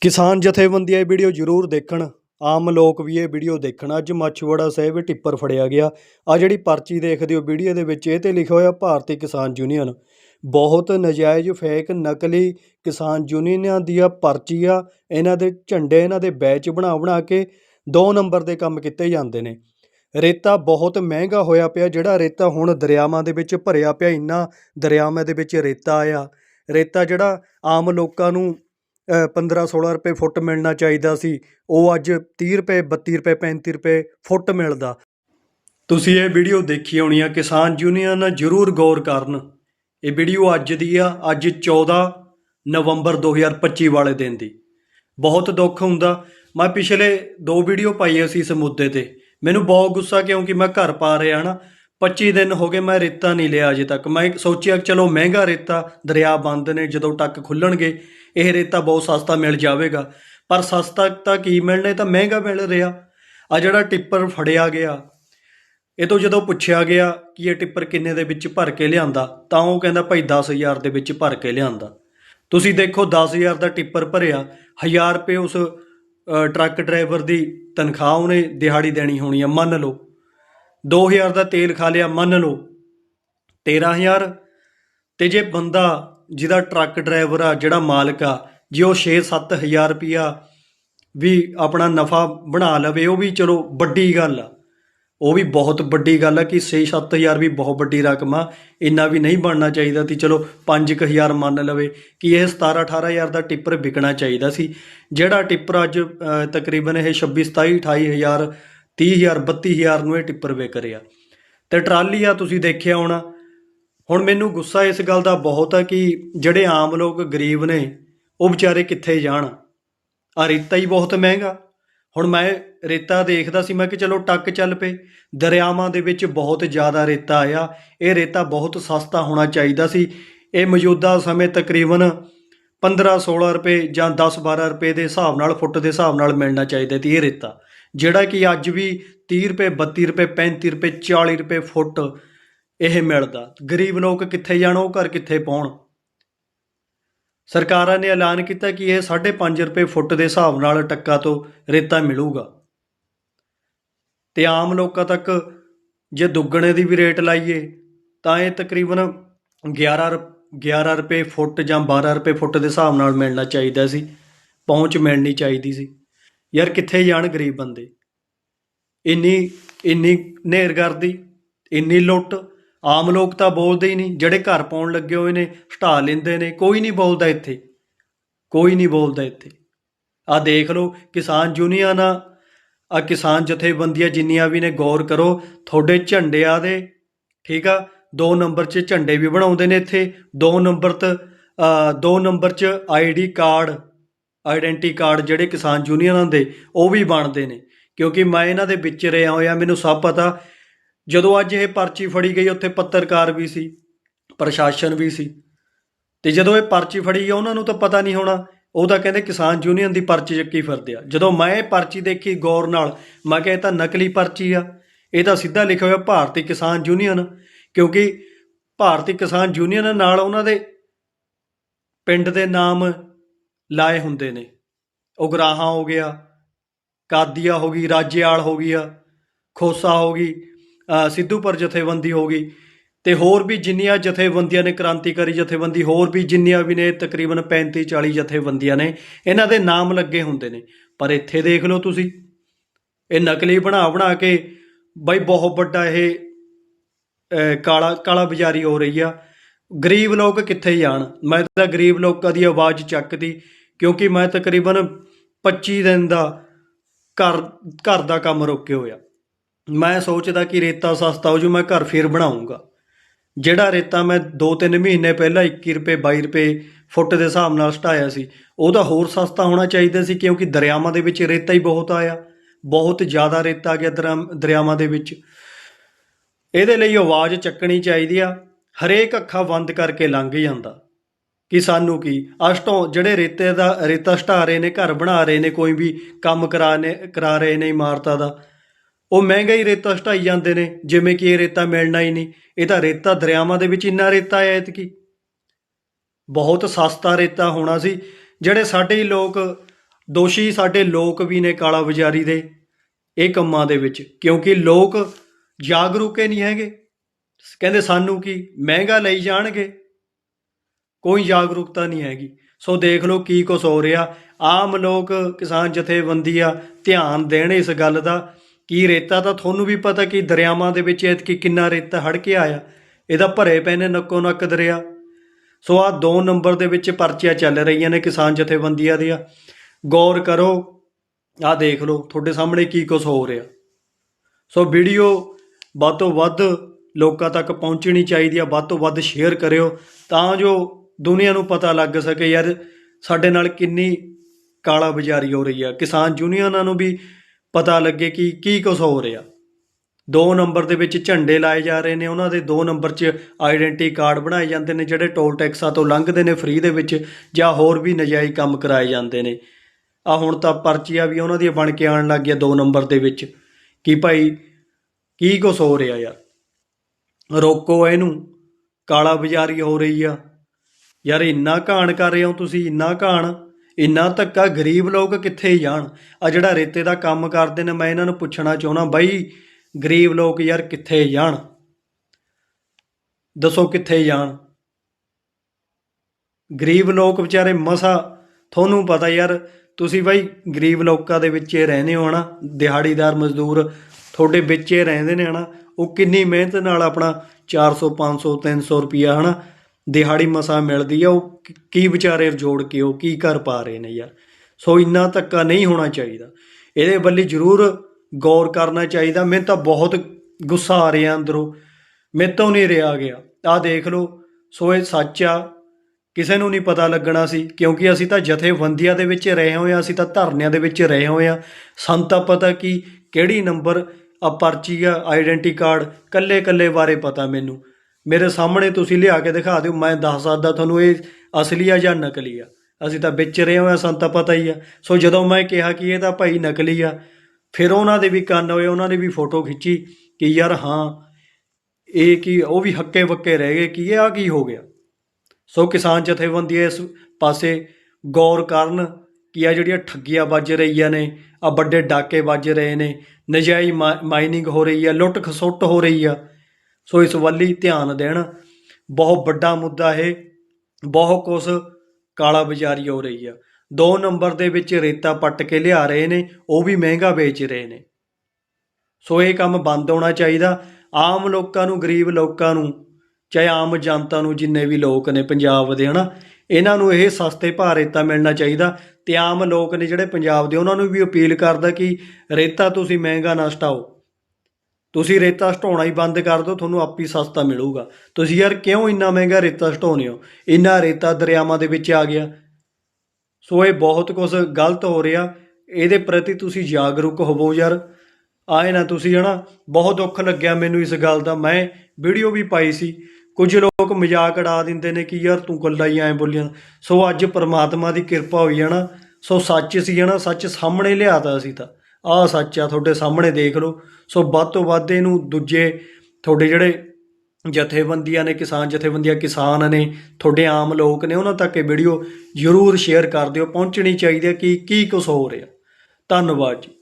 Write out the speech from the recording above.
ਕਿਸਾਨ ਜਥੇਬੰਦੀਆਂ ਇਹ ਵੀਡੀਓ ਜ਼ਰੂਰ ਦੇਖਣ। ਆਮ ਲੋਕ ਵੀ ਇਹ ਵੀਡੀਓ ਦੇਖਣ। ਅੱਜ ਮੱਛਵਾੜਾ ਸਾਹਿਬ ਟਿੱਪਰ ਫੜਿਆ ਗਿਆ। ਆ ਜਿਹੜੀ ਪਰਚੀ ਦੇਖਦੇ ਹੋ, ਵੀਡੀਓ ਦੇ ਵਿੱਚ ਇਹ ਤੇ ਲਿਖਿਆ ਹੋਇਆ, ਭਾਰਤੀ ਕਿਸਾਨ ਯੂਨੀਅਨ। ਬਹੁਤ ਨਜਾਇਜ਼, ਫੇਕ, ਨਕਲੀ ਕਿਸਾਨ ਯੂਨੀਅਨਾਂ ਦੀਆਂ ਪਰਚੀਆਂ, ਇਹਨਾਂ ਦੇ ਝੰਡੇ, ਇਹਨਾਂ ਦੇ ਬੈਚ ਬਣਾ ਬਣਾ ਕੇ 2 ਨੰਬਰ ਦੇ ਕੰਮ ਕੀਤੇ ਜਾਂਦੇ ਨੇ। ਰੇਤਾ ਬਹੁਤ ਮਹਿੰਗਾ ਹੋਇਆ ਪਿਆ, ਜਿਹੜਾ ਰੇਤਾ ਹੁਣ ਦਰਿਆਵਾਂ ਦੇ ਵਿੱਚ ਭਰਿਆ ਪਿਆ, ਇੰਨਾ ਦਰਿਆਵਾਂ ਦੇ ਵਿੱਚ ਰੇਤਾ ਆਇਆ। ਰੇਤਾ ਜਿਹੜਾ ਆਮ ਲੋਕਾਂ ਨੂੰ 15 16 ਰੁਪਏ ਫੁੱਟ ਮਿਲਣਾ ਚਾਹੀਦਾ ਸੀ। ਉਹ ਅੱਜ 30 ਰੁਪਏ 32 ਰੁਪਏ 35 ਰੁਪਏ ਫੁੱਟ ਮਿਲਦਾ। ਤੁਸੀਂ ਇਹ ਵੀਡੀਓ ਦੇਖੀ ਹੋਣੀ ਆ, ਕਿਸਾਨ ਯੂਨੀਅਨ ਜ਼ਰੂਰ ਗੌਰ ਕਰਨ। ਇਹ ਵੀਡੀਓ ਅੱਜ ਦੀ ਆ, ਅੱਜ 14 ਨਵੰਬਰ 2025 ਵਾਲੇ ਦਿਨ ਦੀ। ਬਹੁਤ ਦੁੱਖ ਹੁੰਦਾ। ਮੈਂ ਪਿਛਲੇ ਦੋ ਵੀਡੀਓ ਪਾਈਆਂ ਸੀ ਇਸ ਮੁੱਦੇ ਤੇ। ਮੈਨੂੰ ਬਹੁਤ ਗੁੱਸਾ ਕਿਉਂਕਿ ਮੈਂ ਘਰ ਪਾ ਰਿਹਾ ਨਾ 25 ਦਿਨ ਹੋ ਗਏ ਮੈਂ ਰੇਤਾ ਨਹੀਂ ਲਿਆ ਅਜੇ ਤੱਕ। ਮੈਂ ਸੋਚਿਆ ਕਿ ਚਲੋ ਮਹਿੰਗਾ ਰੇਤਾ ਦਰਿਆ ਬੰਦ ਨੇ, ਜਦੋਂ ਟੱਕ ਖੁੱਲਣਗੇ, ਇਹ ਰੇਤਾ ਬਹੁਤ ਸਸਤਾ ਮਿਲ ਜਾਵੇਗਾ। ਪਰ ਸਸਤਾ ਤਾਂ ਕੀ ਮਿਲਣਾ ਤਾਂ ਮਹਿੰਗਾ ਮਿਲ ਰਿਹਾ। ਆ ਜਿਹੜਾ ਟਿੱਪਰ ਫੜਿਆ ਗਿਆ, ਇਹ ਤੋਂ ਜਦੋਂ ਪੁੱਛਿਆ ਗਿਆ ਕਿ ਇਹ ਟਿੱਪਰ ਕਿੰਨੇ ਦੇ ਵਿੱਚ ਭਰ ਕੇ ਲਿਆਂਦਾ, ਤਾਂ ਉਹ ਕਹਿੰਦਾ ਭਾਈ 10000 ਦੇ ਵਿੱਚ ਭਰ ਕੇ ਲਿਆਂਦਾ। ਤੁਸੀਂ ਦੇਖੋ 10000 ਦਾ ਟਿੱਪਰ ਭਰਿਆ 1000 ਰੁਪਏ ਉਸ ਟਰੱਕ ਡਰਾਈਵਰ ਦੀ ਤਨਖਾਹ ਉਹਨੇ ਦਿਹਾੜੀ ਦੇਣੀ ਹੋਣੀ ਆ, ਮੰਨ ਲਓ। 2000 ਦਾ ਤੇਲ ਖਾ ਲਿਆ, ਮੰਨ ਲਓ। 13000 ਤੇ ਜੇ ਬੰਦਾ, ਜਿਹਦਾ ਟਰੱਕ ਡਰਾਈਵਰ ਆ, ਜਿਹੜਾ ਮਾਲਕ ਆ, ਜੇ ਉਹ 6-7000 ਰੁਪਿਆ ਵੀ ਆਪਣਾ ਨਫਾ ਬਣਾ ਲਵੇ, ਉਹ ਵੀ ਚਲੋ ਵੱਡੀ ਗੱਲ ਆ। ਉਹ ਵੀ ਬਹੁਤ ਵੱਡੀ ਗੱਲ ਆ ਕਿ 6-7000 ਵੀ ਬਹੁਤ ਵੱਡੀ ਰਕਮ ਆ। ਇੰਨਾ ਵੀ ਨਹੀਂ ਬਣਨਾ ਚਾਹੀਦਾ ਸੀ ਚਲੋ 5000 ਮੰਨ ਲਵੇ ਕਿ ਇਹ 17-18000 ਦਾ ਟਿੱਪਰ ਵਿਕਣਾ ਚਾਹੀਦਾ ਸੀ। ਜਿਹੜਾ ਟਿੱਪਰ ਅੱਜ ਤਕਰੀਬਨ ਇਹ 26-27 28000 30000 32000 ਨੂੰ ਇਹ ਟਿੱਪਰ ਵਿਕ ਰਿਹਾ ਤੇ ਟਰਾਲੀ ਆ, ਤੁਸੀਂ ਦੇਖਿਆ ਹੋਣਾ। ਹੁਣ ਮੈਨੂੰ ਗੁੱਸਾ ਇਸ ਗੱਲ ਦਾ ਬਹੁਤ ਆ ਕਿ ਜਿਹੜੇ ਆਮ ਲੋਕ ਗਰੀਬ ਨੇ, ਉਹ ਵਿਚਾਰੇ ਕਿੱਥੇ ਜਾਣ? ਆ ਰੇਤਾ ਹੀ ਬਹੁਤ ਮਹਿੰਗਾ। ਹੁਣ ਮੈਂ ਰੇਤਾ ਦੇਖਦਾ ਸੀ, ਮੈਂ ਕਿ ਚਲੋ ਟੱਕ ਚੱਲ ਪਏ। ਦਰਿਆਵਾਂ ਦੇ ਵਿੱਚ ਬਹੁਤ ਜ਼ਿਆਦਾ ਰੇਤਾ ਆਇਆ। ਇਹ ਰੇਤਾ ਬਹੁਤ ਸਸਤਾ ਹੋਣਾ ਚਾਹੀਦਾ ਸੀ। ਇਹ ਮੌਜੂਦਾ ਸਮੇਂ ਤਕਰੀਬਨ 15-16 ਰੁਪਏ ਜਾਂ 10-12 ਰੁਪਏ ਦੇ ਹਿਸਾਬ ਨਾਲ, ਫੁੱਟ ਦੇ ਹਿਸਾਬ ਨਾਲ ਮਿਲਣਾ ਚਾਹੀਦਾ ਸੀ ਇਹ ਰੇਤਾ। ਜਿਹੜਾ ਕਿ ਅੱਜ ਵੀ 30 ਰੁਪਏ 32 ਰੁਪਏ 35 ਰੁਪਏ 40 ਰੁਪਏ ਫੁੱਟ ਇਹ ਮਿਲਦਾ। ਗਰੀਬ ਲੋਕ ਕਿੱਥੇ ਜਾਣ, ਉਹ ਘਰ ਕਿੱਥੇ ਪਾਉਣ? ਸਰਕਾਰਾਂ ਨੇ ਐਲਾਨ ਕੀਤਾ ਕਿ ਇਹ 5.5 ਰੁਪਏ ਫੁੱਟ ਦੇ ਹਿਸਾਬ ਨਾਲ ਟੱਕਾ ਤੋਂ ਰੇਤਾ ਮਿਲੂਗਾ। ਤੇ ਆਮ ਲੋਕਾਂ ਤੱਕ ਜੇ ਦੁੱਗਣੇ ਦੀ ਵੀ ਰੇਟ ਲਾਈਏ, ਤਾਂ ਇਹ ਤਕਰੀਬਨ 11 ਰੁ- 11 ਰੁਪਏ ਫੁੱਟ ਜਾਂ 12 ਰੁਪਏ ਫੁੱਟ ਦੇ ਹਿਸਾਬ ਨਾਲ ਮਿਲਣਾ ਚਾਹੀਦਾ ਸੀ। ਪਹੁੰਚ ਮਿਲਣੀ ਚਾਹੀਦੀ ਸੀ। ਯਾਰ ਕਿੱਥੇ ਜਾਣ ਗਰੀਬ ਬੰਦੇ? ਇੰਨੀ ਇੰਨੀ ਨੇਰਗਰਦੀ, ਇੰਨੀ ਲੁੱਟ, ਆਮ ਲੋਕ ਤਾਂ ਬੋਲਦੇ ਹੀ ਨਹੀਂ, ਜਿਹੜੇ ਘਰ ਪਾਉਣ ਲੱਗੇ ਹੋਏ ਨੇ ਹਟਾ ਲੈਂਦੇ ਨੇ, ਕੋਈ ਨਹੀਂ ਬੋਲਦਾ ਇੱਥੇ। ਕੋਈ ਨਹੀਂ ਬੋਲਦਾ ਇੱਥੇ। ਆ ਦੇਖ ਲਓ, ਕਿਸਾਨ ਯੂਨੀਅਨ ਆ ਕਿਸਾਨ ਜਥੇਬੰਦੀਆਂ ਜਿੰਨੀਆਂ ਵੀ ਨੇ, ਗੌਰ ਕਰੋ, ਤੁਹਾਡੇ ਝੰਡਿਆਂ ਦੇ, ਠੀਕ ਆ, ਦੋ ਨੰਬਰ 'ਚ ਝੰਡੇ ਵੀ ਬਣਾਉਂਦੇ ਨੇ ਇੱਥੇ, ਦੋ ਨੰਬਰ ਤੇ ਦੋ ਨੰਬਰ 'ਚ ਆਈਡੀ ਕਾਰਡ ਆਇਡੈਂਟੀ ਕਾਰਡ ਜਿਹੜੇ ਕਿਸਾਨ ਯੂਨੀਅਨਾਂ ਦੇ, ਉਹ ਵੀ ਬਣਦੇ ਨੇ। ਕਿਉਂਕਿ ਮੈਂ ਇਹਨਾਂ ਦੇ ਵਿੱਚ ਰਿਹਾ ਹੋਇਆ, ਮੈਨੂੰ ਸਭ ਪਤਾ। ਜਦੋਂ ਅੱਜ ਇਹ ਪਰਚੀ ਫੜੀ ਗਈ, ਉੱਥੇ ਪੱਤਰਕਾਰ ਵੀ ਸੀ, ਪ੍ਰਸ਼ਾਸਨ ਵੀ ਸੀ। ਤੇ ਜਦੋਂ ਇਹ ਪਰਚੀ ਫੜੀ ਗਈ, ਉਹਨਾਂ ਨੂੰ ਤਾਂ ਪਤਾ ਨਹੀਂ ਹੋਣਾ। ਉਹ ਤਾਂ ਕਹਿੰਦੇ ਕਿਸਾਨ ਯੂਨੀਅਨ ਦੀ ਪਰਚੀ ਚੱਕੀ ਫਿਰਦੇ ਆ। ਜਦੋਂ ਮੈਂ ਇਹ ਪਰਚੀ ਦੇਖੀ ਗੌਰ ਨਾਲ, ਮੈਂ ਕਿਹਾ ਇਹ ਤਾਂ ਨਕਲੀ ਪਰਚੀ ਆ। ਇਹ ਤਾਂ ਸਿੱਧਾ ਲਿਖਿਆ ਹੋਇਆ ਭਾਰਤੀ ਕਿਸਾਨ ਯੂਨੀਅਨ। ਕਿਉਂਕਿ ਭਾਰਤੀ ਕਿਸਾਨ ਯੂਨੀਅਨ ਨਾਲ ਉਹਨਾਂ ਦੇ ਪਿੰਡ ਦੇ ਨਾਮ ਲਾਏ ਹੁੰਦੇ ਨੇ। ਉਗਰਾਹਾਂ ਹੋ ਗਿਆ, ਕਾਦੀਆ ਹੋ ਗਈ, ਰਾਜੇਆਲ ਹੋ ਗਈ ਆ ਖੋਸਾ ਹੋ ਗਈ ਸਿੱਧੂਪੁਰ ਜਥੇਬੰਦੀ ਹੋ ਗਈ ਤੇ ਹੋਰ ਵੀ ਜਿੰਨੀਆਂ ਜਥੇਬੰਦੀਆਂ ਨੇ ਕ੍ਰਾਂਤੀਕਾਰੀ ਜਥੇਬੰਦੀ, ਹੋਰ ਵੀ ਜਿੰਨੀਆਂ ਵੀ ਨੇ ਤਕਰੀਬਨ 35 40 ਜਥੇਬੰਦੀਆਂ ਨੇ, ਇਹਨਾਂ ਦੇ ਨਾਮ ਲੱਗੇ ਹੁੰਦੇ ਨੇ। ਪਰ ਇੱਥੇ ਦੇਖ ਲਓ ਤੁਸੀਂ, ਇਹ ਨਕਲੀ ਬਣਾ ਬਣਾ ਕੇ ਬਈ ਬਹੁਤ ਵੱਡਾ ਇਹ ਕਾਲਾ ਕਾਲਾ ਬਾਜ਼ਾਰੀ ਹੋ ਰਹੀ ਆ। ਗਰੀਬ ਲੋਕ ਕਿੱਥੇ ਜਾਣ? ਮੈਂ ਤਾਂ ਗਰੀਬ ਲੋਕਾਂ ਦੀ ਆਵਾਜ਼ ਚੱਕਦੀ ਕਿਉਂਕਿ ਮੈਂ ਤਕਰੀਬਨ 25 ਦਿਨ ਦਾ ਘਰ ਘਰ ਦਾ ਕੰਮ ਰੋਕੇ ਹੋਇਆ। ਮੈਂ ਸੋਚਦਾ ਕਿ ਰੇਤਾ ਸਸਤਾ ਹੋ ਜੂ, ਮੈਂ ਘਰ ਫੇਰ ਬਣਾਉਂਗਾ। ਜਿਹੜਾ ਰੇਤਾ ਮੈਂ 2-3 ਮਹੀਨੇ ਪਹਿਲਾਂ 21 ਰੁਪਏ 22 ਰੁਪਏ ਫੁੱਟ ਦੇ ਹਿਸਾਬ ਨਾਲ ਸਟਾਇਆ ਸੀ, ਉਹਦਾ ਹੋਰ ਸਸਤਾ ਹੋਣਾ ਚਾਹੀਦਾ ਸੀ ਕਿਉਂਕਿ ਦਰਿਆਵਾਂ ਦੇ ਵਿੱਚ ਰੇਤਾ ਹੀ ਬਹੁਤ ਆਇਆ। ਬਹੁਤ ਜ਼ਿਆਦਾ ਰੇਤਾ ਆ ਗਿਆ ਦਰਿਆ- ਦਰਿਆਵਾਂ ਦੇ ਵਿੱਚ। ਇਹਦੇ ਲਈ ਆਵਾਜ਼ ਚੱਕਣੀ ਚਾਹੀਦੀ ਆ। ਹਰੇਕ ਅੱਖਾਂ ਬੰਦ ਕਰਕੇ ਲੰਘ ਜਾਂਦਾ। ਕਿ ਸਾਨੂੰ ਕੀ? ਅਸ਼ਟੋਂ ਜਿਹੜੇ ਰੇਤੇ ਦਾ, ਰੇਤਾ ਸਟਾ ਰਹੇ ਨੇ, ਘਰ ਬਣਾ ਰਹੇ ਨੇ, ਕੋਈ ਵੀ ਕੰਮ ਕਰਾਣੇ ਕਰਾ ਰਹੇ ਨੇ ਇਮਾਰਤਾਂ ਦਾ, ਉਹ ਮਹਿੰਗਾ ਹੀ ਰੇਤਾ ਸਟਾਈ ਜਾਂਦੇ ਨੇ, ਜਿਵੇਂ ਕਿ ਇਹ ਰੇਤਾ ਮਿਲਣਾ ਹੀ ਨਹੀਂ। ਇਹ ਤਾਂ ਰੇਤਾ ਦਰਿਆਵਾਂ ਦੇ ਵਿੱਚ ਇੰਨਾ ਰੇਤਾ ਆਇਆ ਐਤਕੀ ਬਹੁਤ ਸਸਤਾ ਰੇਤਾ ਹੋਣਾ ਸੀ, ਜਿਹੜੇ ਸਾਡੇ ਹੀ ਲੋਕ, ਦੋਸ਼ੀ ਸਾਡੇ ਲੋਕ ਵੀ ਨੇ ਕਾਲਾ ਬਾਜ਼ਾਰੀ ਦੇ, ਇਹ ਕੰਮਾਂ ਦੇ ਵਿੱਚ। ਕਿਉਂਕਿ ਲੋਕ ਜਾਗਰੂਕ ਹੀ ਨਹੀਂ ਹੈਗੇ। ਕਹਿੰਦੇ ਸਾਨੂੰ ਕੀ? ਮਹਿੰਗਾ ਲਈ ਜਾਣਗੇ। ਕੋਈ ਜਾਗਰੂਕਤਾ ਨਹੀਂ ਹੈਗੀ। ਸੋ ਦੇਖ ਲਓ ਕੀ ਕੁਛ ਹੋ ਰਿਹਾ। ਆਮ ਲੋਕ ਕਿਸਾਨ ਜਥੇਬੰਦੀ ਆ, ਧਿਆਨ ਦੇਣ ਇਸ ਗੱਲ ਦਾ। ਕੀ ਰੇਤਾ ਤਾਂ ਤੁਹਾਨੂੰ ਵੀ ਪਤਾ ਕਿ ਦਰਿਆਵਾਂ ਦੇ ਵਿੱਚ ਐਤਕੀ ਕਿੰਨਾ ਰੇਤਾ ਹੜ ਕੇ ਆਇਆ। ਇਹਦਾ ਭਰੇ ਪਏ ਨੇ ਨੱਕੋ ਨੱਕ ਦਰਿਆ। ਸੋ ਆ ਦੋ ਨੰਬਰ ਦੇ ਵਿੱਚ ਪਰਚੀਆਂ ਚੱਲ ਰਹੀਆਂ ਨੇ ਕਿਸਾਨ ਜਥੇਬੰਦੀਆਂ ਦੀਆਂ। ਗੌਰ ਕਰੋ ਆ ਦੇਖ ਲਓ, ਤੁਹਾਡੇ ਸਾਹਮਣੇ ਕੀ ਕੁਛ ਹੋ ਰਿਹਾ। ਸੋ ਵੀਡੀਓ ਵੱਧ ਤੋਂ ਵੱਧ ਲੋਕਾਂ ਤੱਕ ਪਹੁੰਚਣੀ ਚਾਹੀਦੀ ਆ, ਵੱਧ ਤੋਂ ਵੱਧ ਸ਼ੇਅਰ ਕਰਿਓ। ਤਾਂ ਜੋ ਦੁਨੀਆ ਨੂੰ ਪਤਾ ਲੱਗ ਸਕੇ ਯਾਰ ਸਾਡੇ ਨਾਲ ਕਿੰਨੀ ਕਾਲਾ ਬਾਜ਼ਾਰੀ ਹੋ ਰਹੀ ਆ। ਕਿਸਾਨ ਯੂਨੀਅਨਾਂ ਨੂੰ ਵੀ ਪਤਾ ਲੱਗੇ ਕਿ ਕੀ ਕੁਛ ਹੋ ਰਿਹਾ। ਦੋ ਨੰਬਰ ਦੇ ਵਿੱਚ ਝੰਡੇ ਲਾਏ ਜਾ ਰਹੇ ਨੇ। ਉਹਨਾਂ ਦੇ ਦੋ ਨੰਬਰ 'ਚ ਆਇਡੈਂਟੀ ਕਾਰਡ ਬਣਾਏ ਜਾਂਦੇ ਨੇ, ਜਿਹੜੇ ਟੋਲ ਟੈਕਸਾਂ ਤੋਂ ਲੰਘਦੇ ਨੇ ਫ੍ਰੀ ਦੇ ਵਿੱਚ ਜਾਂ ਹੋਰ ਵੀ ਨਜਾਇਜ਼ ਕੰਮ ਕਰਾਏ ਜਾਂਦੇ ਨੇ। ਆ ਹੁਣ ਤਾਂ ਪਰਚੀਆਂ ਵੀ ਉਹਨਾਂ ਦੀਆਂ ਬਣ ਕੇ ਆਉਣ ਲੱਗ ਗਿਆ ਦੋ ਨੰਬਰ ਦੇ ਵਿੱਚ। ਕਿ ਭਾਈ, ਕੀ ਕੁਛ ਹੋ ਰਿਹਾ ਯਾਰ? ਰੋਕੋ ਇਹਨੂੰ। ਕਾਲਾ ਬਾਜ਼ਾਰੀ ਹੋ ਰਹੀ ਆ। ਯਾਰ ਇੰਨਾ ਘਾਣ ਕਰ ਰਹੇ ਹੋ ਤੁਸੀਂ, ਇੰਨਾ ਘਾਣ। ਇੰਨਾ ਧੱਕਾ ਗਰੀਬ ਲੋਕ ਕਿੱਥੇ ਜਾਣ? ਆ ਜਿਹੜਾ ਰੇਤੇ ਦਾ ਕੰਮ ਕਰਦੇ ਨੇ, ਮੈਂ ਇਹਨਾਂ ਨੂੰ ਪੁੱਛਣਾ ਚਾਹੁੰਦਾ, ਬਾਈ, ਗਰੀਬ ਲੋਕ ਯਾਰ ਕਿੱਥੇ ਜਾਣ? ਦੱਸੋ ਕਿੱਥੇ ਜਾਣ? ਗਰੀਬ ਲੋਕ ਵਿਚਾਰੇ ਮਸਾ, ਤੁਹਾਨੂੰ ਪਤਾ ਯਾਰ, ਤੁਸੀਂ ਬਾਈ ਗਰੀਬ ਲੋਕਾਂ ਦੇ ਵਿੱਚ ਹੀ ਰਹਿੰਦੇ ਹੋ ਹਨਾ, ਦਿਹਾੜੀਦਾਰ ਮਜ਼ਦੂਰ, ਤੁਹਾਡੇ ਵਿੱਚ ਹੀ ਰਹਿੰਦੇ ਨੇ ਹਨਾ, ਉਹ ਕਿੰਨੀ ਮਿਹਨਤ ਨਾਲ ਆਪਣਾ 400 500 300 ਰੁਪਿਆ ਹਨਾ ਦਿਹਾੜੀ ਮਸਾ ਮਿਲਦੀ ਆ, ਉਹ ਕੀ- ਵਿਚਾਰੇ ਜੋੜ ਕੇ ਉਹ ਕੀ ਕਰ ਪਾ ਰਹੇ ਨੇ ਯਾਰ। ਸੋ ਇੰਨਾ ਧੱਕਾ ਨਹੀਂ ਹੋਣਾ ਚਾਹੀਦਾ। ਇਹਦੇ ਵੱਲ ਜ਼ਰੂਰ ਗੌਰ ਕਰਨਾ ਚਾਹੀਦਾ। ਮੈਨੂੰ ਤਾਂ ਬਹੁਤ ਗੁੱਸਾ ਆ ਰਿਹਾ ਅੰਦਰੋਂ। ਮੇਰੇ ਤੋਂ ਨਹੀਂ ਰਿਹਾ ਗਿਆ। ਆਹ ਦੇਖ ਲਓ, ਸੋ ਇਹ ਸੱਚ ਆ। ਕਿਸੇ ਨੂੰ ਨਹੀਂ ਪਤਾ ਲੱਗਣਾ ਸੀ, ਕਿਉਂਕਿ ਅਸੀਂ ਤਾਂ ਜਥੇਬੰਦੀਆਂ ਦੇ ਵਿੱਚ ਰਹੇ ਹੋਏ ਆ ਅਸੀਂ ਤਾਂ ਧਰਨਿਆਂ ਦੇ ਵਿੱਚ ਰਹੇ ਹੋਏ ਆ ਸਾਨੂੰ ਤਾਂ ਪਤਾ ਕਿ ਕਿਹੜੀ ਨੰਬਰ ਆ ਪਰਚੀ ਆ ਆਇਡੈਂਟੀ ਕਾਰਡ ਕੱਲੇ ਕੱਲੇ ਬਾਰੇ ਪਤਾ ਮੈਨੂੰ। ਮੇਰੇ ਸਾਹਮਣੇ ਤੁਸੀਂ ਲਿਆ ਕੇ ਦਿਖਾ ਦਿਓ, ਮੈਂ ਦੱਸ ਸਕਦਾ ਤੁਹਾਨੂੰ ਇਹ ਅਸਲੀ ਆ ਜਾਂ ਨਕਲੀ ਆ। ਅਸੀਂ ਤਾਂ ਵਿੱਚ ਰਹੇ ਹੋਏ ਸਾਨੂੰ ਤਾਂ ਪਤਾ ਹੀ ਆ। ਸੋ ਜਦੋਂ ਮੈਂ ਕਿਹਾ ਕਿ ਇਹ ਤਾਂ ਭਾਈ ਨਕਲੀ ਆ, ਫਿਰ ਉਹਨਾਂ ਦੇ ਵੀ ਕੰਨ ਹੋਏ, ਉਹਨਾਂ ਨੇ ਵੀ ਫੋਟੋ ਖਿੱਚੀ ਕਿ ਯਾਰ ਹਾਂ, ਇਹ ਕੀ ਉਹ ਵੀ ਹੱਕੇ ਵੱਕੇ ਰਹਿ ਗਏ, ਕਿ ਇਹ ਆ ਕੀ ਹੋ ਗਿਆ? ਸੋ ਕਿਸਾਨ ਜਥੇਬੰਦੀਆਂ ਇਸ ਪਾਸੇ ਗੌਰ ਕਰਨ ਕਿ ਆ ਜਿਹੜੀਆਂ ਠੱਗੀਆਂ ਵੱਜ ਰਹੀਆਂ ਨੇ ਆ ਵੱਡੇ ਡਾਕੇ ਵੱਜ ਰਹੇ ਨੇ, ਨਜਾਇਜ਼ ਮਾ- ਮਾਈਨਿੰਗ ਹੋ ਰਹੀ ਆ ਲੁੱਟ ਖਸੁੱਟ ਹੋ ਰਹੀ ਆ। ਸੋ ਇਸ ਵੱਲੀ ਧਿਆਨ ਦੇਣ। ਬਹੁਤ ਵੱਡਾ ਮੁੱਦਾ ਇਹ, ਬਹੁਤ ਕੁਛ ਕਾਲਾ ਬਾਜ਼ਾਰੀ ਹੋ ਰਹੀ ਆ। ਦੋ ਨੰਬਰ ਦੇ ਵਿੱਚ ਰੇਤਾ ਪੱਟ ਕੇ ਲਿਆ ਰਹੇ ਨੇ, ਉਹ ਵੀ ਮਹਿੰਗਾ ਵੇਚ ਰਹੇ ਨੇ। ਸੋ ਇਹ ਕੰਮ ਬੰਦ ਹੋਣਾ ਚਾਹੀਦਾ। ਆਮ ਲੋਕਾਂ ਨੂੰ, ਗਰੀਬ ਲੋਕਾਂ ਨੂੰ, ਚਾਹੇ ਆਮ ਜਨਤਾ ਨੂੰ, ਜਿੰਨੇ ਵੀ ਲੋਕ ਨੇ ਪੰਜਾਬ ਦੇ, ਹਨਾ, ਇਹਨਾਂ ਨੂੰ ਇਹ ਸਸਤੇ ਭਾਅ ਰੇਤਾ ਮਿਲਣਾ ਚਾਹੀਦਾ। ਤੇ ਆਮ ਲੋਕ ਨੇ ਜਿਹੜੇ ਪੰਜਾਬ ਦੇ, ਉਹਨਾਂ ਨੂੰ ਵੀ ਅਪੀਲ ਕਰਦਾ ਕਿ ਰੇਤਾ ਤੁਸੀਂ ਮਹਿੰਗਾ ਨਾ ਸਟਾਓ। ਤੁਸੀਂ ਰੇਤਾ ਸਟਾਉਣਾ ਹੀ ਬੰਦ ਕਰ ਦਿਓ, ਤੁਹਾਨੂੰ ਆਪੀ ਸਸਤਾ ਮਿਲੂਗਾ। ਤੁਸੀਂ ਯਾਰ ਕਿਉਂ ਇੰਨਾ ਮਹਿੰਗਾ ਰੇਤਾ ਸਟਾਉਂਦੇ ਹੋ? ਇੰਨਾ ਰੇਤਾ ਦਰਿਆਵਾਂ ਦੇ ਵਿੱਚ ਆ ਗਿਆ। ਸੋ ਇਹ ਬਹੁਤ ਕੁਝ ਗਲਤ ਹੋ ਰਿਹਾ। ਇਹਦੇ ਪ੍ਰਤੀ ਤੁਸੀਂ ਜਾਗਰੂਕ ਹੋਵੋ ਯਾਰ। ਆਏ ਨਾ ਤੁਸੀਂ ਹਨਾ, ਬਹੁਤ ਦੁੱਖ ਲੱਗਿਆ ਮੈਨੂੰ ਇਸ ਗੱਲ ਦਾ। ਮੈਂ ਵੀਡੀਓ ਵੀ ਪਾਈ ਸੀ। ਕੁਝ ਲੋਕ ਮਜ਼ਾਕ ਉਡਾ ਦਿੰਦੇ ਨੇ ਕਿ ਯਾਰ ਤੂੰ ਕੱਲਾ ਹੀ ਐਂ ਬੋਲੀਆਂ। ਸੋ ਅੱਜ ਪ੍ਰਮਾਤਮਾ ਦੀ ਕਿਰਪਾ ਹੋਈ ਹੈ ਨਾ। ਸੋ ਸੱਚ ਸੀ ਨਾ ਸੱਚ ਸਾਹਮਣੇ ਲਿਆਤਾ ਸੀ ਤਾਂ। ਆਹ ਸੱਚ ਆ, ਤੁਹਾਡੇ ਸਾਹਮਣੇ ਦੇਖ ਲਓ। ਸੋ ਵੱਧ ਤੋਂ ਵੱਧ ਇਹਨੂੰ ਦੂਜੇ ਤੁਹਾਡੇ ਜਿਹੜੇ ਜਥੇਬੰਦੀਆਂ ਨੇ, ਕਿਸਾਨ ਜਥੇਬੰਦੀਆਂ, ਕਿਸਾਨ ਨੇ, ਤੁਹਾਡੇ ਆਮ ਲੋਕ ਨੇ, ਉਹਨਾਂ ਤੱਕ ਇਹ ਵੀਡੀਓ ਜ਼ਰੂਰ ਸ਼ੇਅਰ ਕਰ ਦਿਓ। ਪਹੁੰਚਣੀ ਚਾਹੀਦੀ ਹੈ ਕਿ ਕੀ ਕੁਝ ਹੋ ਰਿਹਾ। ਧੰਨਵਾਦ ਜੀ।